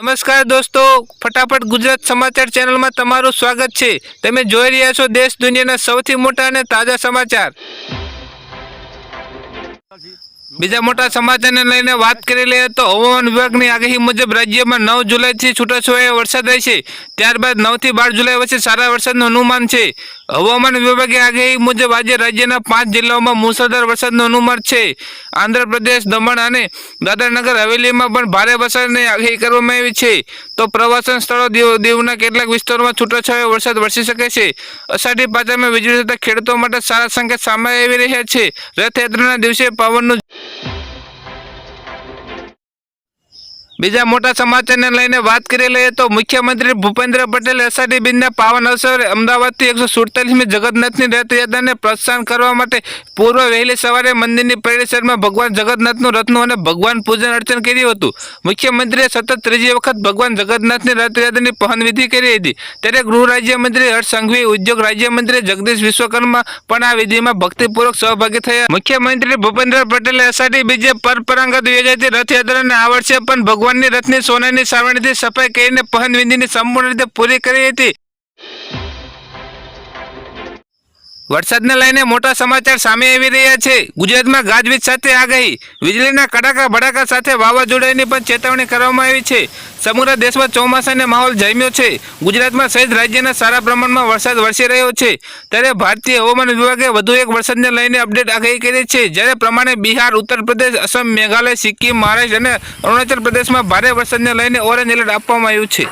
નમસ્કાર દોસ્તો, ફટાફટ ગુજરાત સમાચાર ચેનલમાં તમારું સ્વાગત છે. તમે જોઈ રહ્યા છો દેશ દુનિયાના સૌથી મોટા અને તાજા સમાચાર. બીજા મોટા સમાચારને લઈને વાત કરી લઈએ તો હવામાન વિભાગની આગાહી મુજબ રાજ્યમાં નવ જુલાઈથી છૂટાછવાયા વરસાદ રહેશે. ત્યારબાદ નવથી બાર જુલાઈ વચ્ચે સારા વરસાદનું અનુમાન છે. હવામાન વિભાગે આગાહી મુજબ આજે રાજ્યના પાંચ જિલ્લાઓમાં મુસળધાર વરસાદનું અનુમાન છે. આંધ્રપ્રદેશ, દમણ અને દાદરાનગર હવેલીમાં પણ ભારે વરસાદની આગાહી કરવામાં આવી છે. તો પ્રવાસન સ્થળો, દીવ, દીવના કેટલાક વિસ્તારોમાં છૂટોછવાયો વરસાદ વરસી શકે છે. અષાઢી પાછળમાં વીજળી થતા ખેડૂતો માટે સારા સંકેત સામે આવી રહ્યા છે. રથયાત્રાના દિવસે પવનનું બીજા મોટા સમાચારને લઈને વાત કરી લઈએ તો મુખ્યમંત્રી ભૂપેન્દ્ર પટેલ એસઆરડી બીજના પાવન અવસરે અમદાવાદથી એકસો સુડતાલીસમી જગન્નાથની રથયાત્રાને પ્રોત્સાહન કરવા માટે પૂર્વ વહેલી સવારે મંદિરની પરિસરમાં ભગવાન જગન્નાથનું રથનું અને ભગવાન પૂજન અર્ચન કર્યું હતું. મુખ્યમંત્રીએ સતત ત્રીજી વખત ભગવાન જગન્નાથની રથયાત્રાની પહનવિધિ કરી હતી. ત્યારે ગૃહ રાજ્યમંત્રી હર્ષ સંઘવી ઉદ્યોગ રાજ્યમંત્રી જગદીશ વિશ્વકર્મા પણ આ વિધિમાં ભક્તિપૂર્વક સહભાગી થયા. મુખ્યમંત્રી ભૂપેન્દ્ર પટેલે એસઆરડી બીજે પરંપરાગત યોજાતી રથયાત્રાને આ વર્ષે પણ ભગવાનની રથની સોનાની સાવરણીથી સફાઈ કરીને પહન વિધિની સંપૂર્ણ રીતે પૂરી કરી હતી. વરસાદને લઈને મોટા સમાચાર સામે આવી રહ્યા છે. ગુજરાતમાં ગાજવીજ સાથે આગાહી વીજળીના કડાકા ભડાકા સાથે વાવાઝોડાની પણ ચેતવણી કરવામાં આવી છે. સમગ્ર દેશમાં ચોમાસાનો માહોલ જામ્યો છે. ગુજરાતમાં સહિત રાજ્યના સારા પ્રમાણમાં વરસાદ વરસી રહ્યો છે. ત્યારે ભારતીય હવામાન વિભાગે વધુ એક વરસાદને લઈને અપડેટ આગાહી કરી છે. જ્યારે પ્રમાણે બિહાર, ઉત્તર પ્રદેશ, અસમ, મેઘાલય, સિક્કિમ, મહારાષ્ટ્ર અને અરુણાચલ પ્રદેશમાં ભારે વરસાદને લઈને ઓરેન્જ એલર્ટ આપવામાં આવ્યું છે.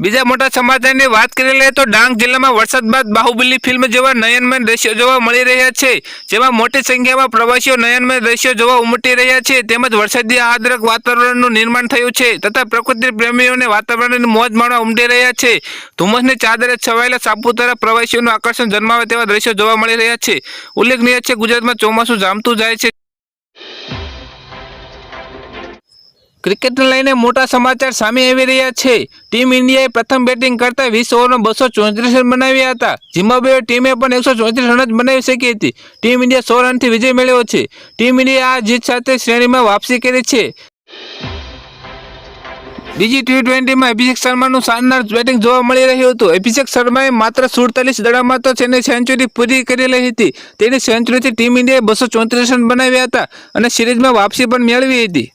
બીજા મોટા સમાચારની વાત કરી લઈએ તો ડાંગ જિલ્લામાં વરસાદ બાદ બાહુબલી ફિલ્મ જેવા નયનમય દ્રશ્યો જોવા મળી રહ્યા છે, જેમાં મોટી સંખ્યામાં પ્રવાસીઓ નયનમય દ્રશ્યો જોવા ઉમટી રહ્યા છે, તેમજ વરસાદી આદ્રક વાતાવરણનું નિર્માણ થયું છે, તથા પ્રકૃતિ પ્રેમીઓને વાતાવરણની મોજ માણવા ઉમટી રહ્યા છે. ધુમ્મસની ચાદરે છવાયેલા સાપુતારા પ્રવાસીઓનું આકર્ષણ જન્માવે તેવા દ્રશ્યો જોવા મળી રહ્યા છે. ઉલ્લેખનીય છે, ગુજરાતમાં ચોમાસું જામતું જાય છે. ક્રિકેટને લઈને મોટા સમાચાર સામે આવી રહ્યા છે. ટીમ ઇન્ડિયાએ પ્રથમ બેટિંગ કરતા વીસ ઓવરમાં બસો ચોત્રીસ રન બનાવ્યા હતા. ઝિમ્બાબ્વે ટીમે પણ એકસો ચોત્રીસ રન જ બનાવી શકી હતી. ટીમ ઇન્ડિયા સો રનથી વિજય મેળવ્યો છે. ટીમ ઇન્ડિયા આ જીત સાથે શ્રેણીમાં વાપસી કરી છે. બીજી ટી ટ્વેન્ટીમાં અભિષેક શર્માનું શાનદાર બેટિંગ જોવા મળી રહ્યું હતું. અભિષેક શર્માએ માત્ર સુડતાલીસ દડામાં તો તેની સેન્ચુરી પૂરી કરેલી હતી. તેની સેન્ચુરીથી ટીમ ઇન્ડિયાએ બસો ચોત્રીસ રન બનાવ્યા હતા અને સિરીઝમાં વાપસી પણ મેળવી હતી.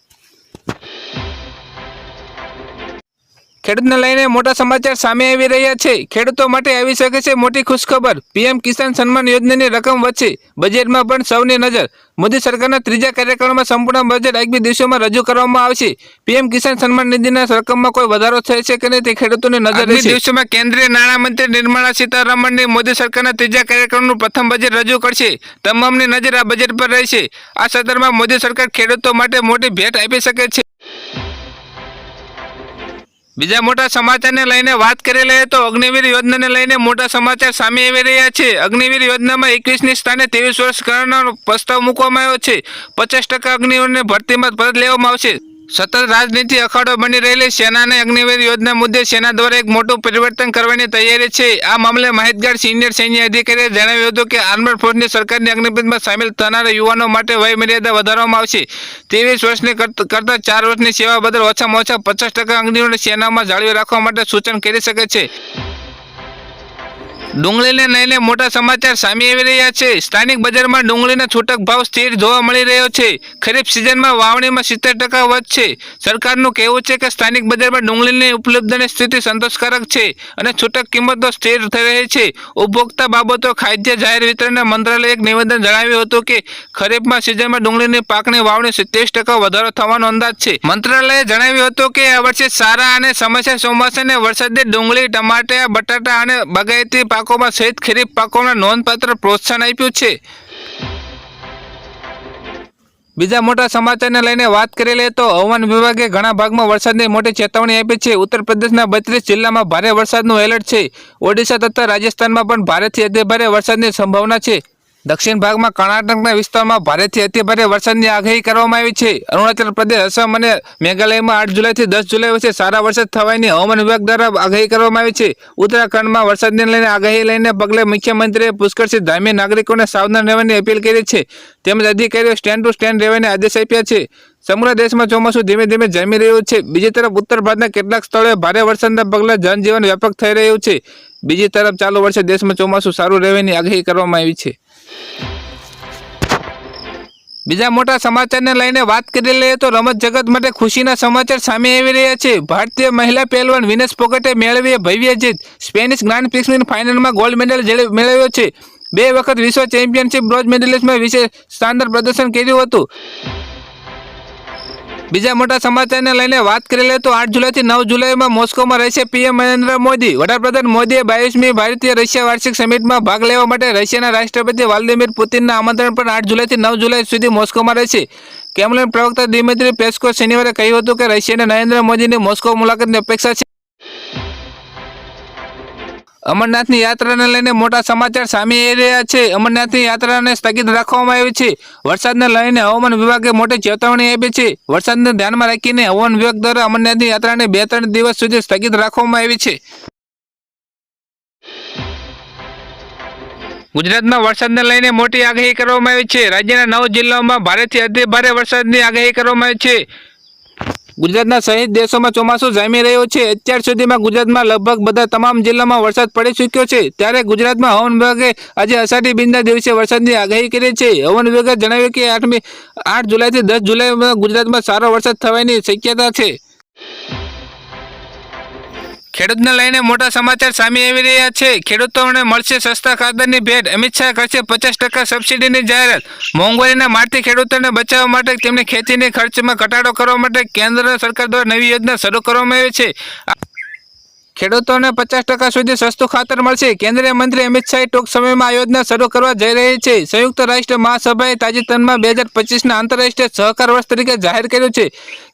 ખેડૂતને લઈને મોટા સમાચાર સામે આવી રહ્યા છે. ખેડૂતો માટે આવી શકે છે મોટી ખુશખબર. પીએમ કિસાન સન્માન યોજનાની રકમ વચ્ચે બજેટમાં પણ સૌની નજર. મોદી સરકારના ત્રીજા કાર્યક્રમમાં સંપૂર્ણ બજેટ આગામી દિવસોમાં રજૂ કરવામાં આવશે. પીએમ કિસાન સન્માન નિધિના રકમમાં કોઈ વધારો થશે છે કે નહીં તે ખેડૂતોની નજર રહેશે. દિવસોમાં કેન્દ્રીય નાણામંત્રી નિર્મળા સીતારમણની મોદી સરકારના ત્રીજા કાર્યક્રમનું પ્રથમ બજેટ રજૂ કરશે. તમામની નજર આ બજેટ પર રહેશે. આ સત્રમાં મોદી સરકાર ખેડૂતો માટે મોટી ભેટ આપી શકે છે. બીજા મોટા સમાચારને લઈને વાત કરી લઈએ તો અગ્નિવીર યોજનાને લઈને મોટા સમાચાર સામે આવી રહ્યા છે. અગ્નિવીર યોજનામાં એકવીસની સ્થાને ત્રેવીસ વર્ષ કરવાનો પ્રસ્તાવ મૂકવામાં આવ્યો છે. પચાસ ટકા અગ્નિવીરને ભરતીમાં પરત લેવામાં આવશે. સતત રાજનીતિ અખાડો બની રહેલી સેનાને અગ્નિવીર યોજના મુદ્દે સેના દ્વારા એક મોટું પરિવર્તન કરવાની તૈયારી છે. આ મામલે માહિતગાર સિનિયર સૈન્ય અધિકારીએ જણાવ્યું હતું કે આર્મડ ફોર્સની સરકારની અગ્નિપથમાં સામેલ થનારા યુવાનો માટે વય મર્યાદા વધારવામાં આવશે. ત્રેવીસ વર્ષની કરતા ચાર વર્ષની સેવા બદલ ઓછામાં ઓછા પચાસ ટકા અગ્નિઓને સેનામાં જાળવી રાખવા માટે સૂચન કરી શકે છે. ડુંગળીને લઈને મોટા સમાચાર સામે આવી રહ્યા છે. સ્થાનિક બજારમાં ડુંગળીના છૂટક ભાવ સ્થિર જોવા મળી રહ્યો છે. ખરીફ સિઝનમાં વાવણીમાં સિત્તેર ટકા વધશે સરકારનું કહેવું છે કે સ્થાનિક બજારમાં ડુંગળીની ઉપલબ્ધની સ્થિતિ સંતોષકારક છે અને છૂટક કિંમતો સ્થિર થઈ રહી છે. ઉપભોક્તા બાબતો ખાદ્ય જાહેર વિતરણના મંત્રાલયે એક નિવેદન જણાવ્યું હતું કે, ખરીફમાં સિઝનમાં ડુંગળીની પાકની વાવણી સિત્તેર ટકા વધારો થવાનો અંદાજ છે. મંત્રાલયે જણાવ્યું હતું કે, આ વર્ષે સારા અને સમસ્યા ચોમાસાને વરસાદે ડુંગળી, ટમાટા, બટાટા અને બાગાયતી પાકોમાં સહિત ખરીફ પાકોમાં નોંધપાત્ર પ્રોત્સાહન આપ્યું છે. બીજા મોટા સમાચારને લઈને વાત કરી લઈએ તો હવામાન વિભાગે ઘણા ભાગમાં વરસાદની મોટી ચેતવણી આપી છે. ઉત્તર પ્રદેશના બત્રીસ જિલ્લામાં ભારે વરસાદનું એલર્ટ છે. ઓડિશા તથા રાજસ્થાનમાં પણ ભારેથી અતિભારે વરસાદની સંભાવના છે. દક્ષિણ ભાગમાં કર્ણાટકના વિસ્તારમાં ભારેથી અતિભારે વરસાદની આગાહી કરવામાં આવી છે. અરુણાચલ પ્રદેશ અસમ અને મેઘાલયમાં આઠ જુલાઈથી દસ જુલાઈ વચ્ચે સારા વરસાદ થવાની હવામાન વિભાગ દ્વારા આગાહી કરવામાં આવી છે. ઉત્તરાખંડમાં વરસાદને લઈને આગાહી લઈને પગલે મુખ્યમંત્રીએ પુષ્કળસિંહ ધામી નાગરિકોને સાવધાન રહેવાની અપીલ કરી છે. તેમજ અધિકારીઓ સ્ટેન્ડ ટુ સ્ટેન્ડ રહેવાની આદેશ આપ્યા છે. સમગ્ર દેશમાં ચોમાસું ધીમે ધીમે જામી રહ્યું છે. બીજી તરફ ઉત્તર ભારતના કેટલાક સ્થળોએ ભારે વરસાદના પગલે જનજીવન વ્યાપક થઈ રહ્યું છે. બીજી તરફ ચાલુ વર્ષે દેશમાં ચોમાસું સારું રહેવાની આગાહી કરવામાં આવી છે. બીજા મોટા સમાચારને લઈને વાત કરી લઈએ તો રમત જગત માટે ખુશીના સમાચાર સામે આવી રહ્યા છે. ભારતીય મહિલા પહેલવાન વિનેશ પોગટે મેળવી ભવ્ય જીત. સ્પેનિશ ગ્રાન્ડ પ્રિક્સની ફાઇનલમાં ગોલ્ડ મેડલ મેળવ્યો છે. બે વખત વિશ્વ ચેમ્પિયનશિપ બ્રોન્ઝ મેડલિસ્ટમાં વિશેષ શાનદાર પ્રદર્શન કર્યું હતું. બીજા મોટા સમાચારને લઈને વાત કરી લે તો આઠ જુલાઈથી નવ જુલાઈમાં મોસ્કોમાં રહેશે પીએમ નરેન્દ્ર મોદી. વડાપ્રધાન મોદીએ બાવીસમી ભારતીય રશિયા વાર્ષિક સમિટમાં ભાગ લેવા માટે રશિયાના રાષ્ટ્રપતિ વ્લાદિમીર પુતિનના આમંત્રણ પર આઠ જુલાઈથી નવ જુલાઈ સુધી મોસ્કોમાં રહેશે. કેમલિન પ્રવક્તા દિમિત્રી પેસ્કો શનિવારે કહ્યું હતું કે રશિયાના નરેન્દ્ર મોદીની મોસ્કો મુલાકાતની અપેક્ષા છે. અમરનાથની યાત્રાને લઈને મોટા સમાચાર સામે આવી રહ્યા છે. અમરનાથની યાત્રાને સ્થગિત રાખવામાં આવી છે. વરસાદને લઈને હવામાન વિભાગે મોટી ચેતવણી આપી છે. વરસાદને ધ્યાનમાં રાખીને હવામાન વિભાગ દ્વારા અમરનાથની યાત્રાને બે ત્રણ દિવસ સુધી સ્થગિત રાખવામાં આવી છે. ગુજરાતમાં વરસાદને લઈને મોટી આગાહી કરવામાં આવી છે. રાજ્યના નવ જિલ્લાઓમાં ભારેથી અતિ ભારે વરસાદની આગાહી કરવામાં આવી છે. ગુજરાતના સહિત દેશોમાં ચોમાસું જામી રહ્યું છે. અત્યાર સુધીમાં ગુજરાતમાં લગભગ બધા તમામ જિલ્લામાં વરસાદ પડી ચૂક્યો છે. ત્યારે ગુજરાતમાં હવન વિભાગે આજે અષાઢી બિંદા દિવસે વરસાદની આગાહી કરી છે. હવન વિભાગે જણાવ્યું કે આઠમી, આઠ જુલાઈથી દસ જુલાઈમાં ગુજરાતમાં સારો વરસાદ થવાની શક્યતા છે. ખેડૂતને લઈને મોટા સમાચાર સામે આવી રહ્યા છે. ખેડૂતોને મળશે સસ્તા ખાતરની ભેટ. અમિત શાહ કરશે પચાસ ટકા સબસિડીની જાહેરાત. મોંઘવારીના મારથી ખેડૂતોને બચાવવા માટે તેમની ખેતીની ખર્ચમાં ઘટાડો કરવા માટે કેન્દ્ર સરકાર દ્વારા નવી યોજના શરૂ કરવામાં આવી છે. ખેડૂતોને પચાસ ટકા સુધી સસ્તું ખાતર મળશે. કેન્દ્રીય મંત્રી અમિત શાહે ટૂંક સમયમાં આ યોજના શરૂ કરવા જઈ રહી છે. સંયુક્ત રાષ્ટ્ર મહાસભાએ તાજેતરમાં બે હજાર પચીસના આંતરરાષ્ટ્રીય સહકાર વર્ષ તરીકે જાહેર કર્યું છે.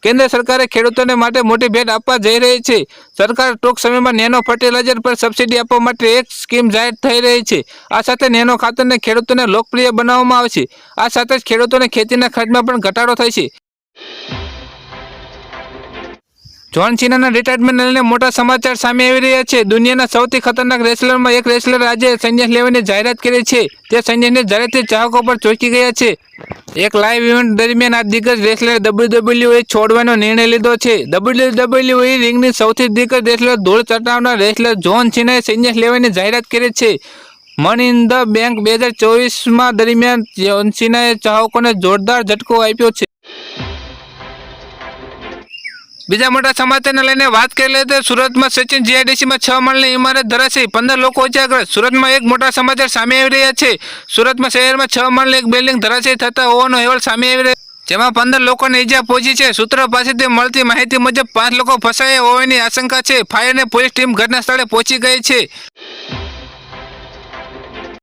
કેન્દ્ર સરકારે ખેડૂતોને માટે મોટી ભેટ આપવા જઈ રહી છે. સરકાર ટૂંક સમયમાં નેનો ફર્ટિલાઇઝર પર સબસિડી આપવા માટે એક સ્કીમ જાહેર થઈ રહી છે. આ સાથે નેનો ખાતરને ખેડૂતોને લોકપ્રિય બનાવવામાં આવશે આ સાથે જ ખેડૂતોને ખેતીના ખર્ચમાં પણ ઘટાડો થશે જોન સિનાના રિટાયરમેન્ટ લઈને મોટા સમાચાર સામે આવી રહ્યા છે. દુનિયાના સૌથી ખતરનાક રેસલરમાં એક રેસલર આજે સંન્યાસ લેવાની જાહેરાત કરી છે. તે સંન્યાસની જાહેરાતથી ચાહકો પર ચોંકી ગયા છે. એક લાઇવ ઇવેન્ટ દરમિયાન આ દિગ્ગજ રેસલરે ડબ્લ્યુડબ્લ્યુએ છોડવાનો નિર્ણય લીધો છે. ડબ્લ્યુડબ્લ્યુએ રિંગની સૌથી દિગ્ગજ રેસલર ધૂળ ચટાવનાર રેસલર જોન સિનાએ સંન્યાસ લેવાની જાહેરાત કરી છે. મન ઇન ધ બેંક બે હજાર ચોવીસમાં દરમિયાન જોન સિનાએ ચાહકોને જોરદાર ઝટકો આપ્યો છે. બીજા મોટા સમાચારને લઈને વાત કરી લે તો સુરતમાં સચિન જીઆઈડીસીમાં છ માળની ઇમારત ધરાશે પંદર લોકો ઇજાગ્રસ્ત. સુરતમાં એક મોટા સમાચાર સામે આવી રહ્યા છે. સુરતમાં શહેરમાં છ માળની એક બિલ્ડિંગ ધરાશયી થતા હોવાનો અહેવાલ સામે આવી રહ્યો જેમાં પંદર લોકોને ઈજા પહોંચી છે. સૂત્રો પાસેથી મળતી માહિતી મુજબ પાંચ લોકો ફસાયા હોવાની આશંકા છે. ફાયર અને પોલીસ ટીમ ઘટના સ્થળે પહોંચી ગઈ છે.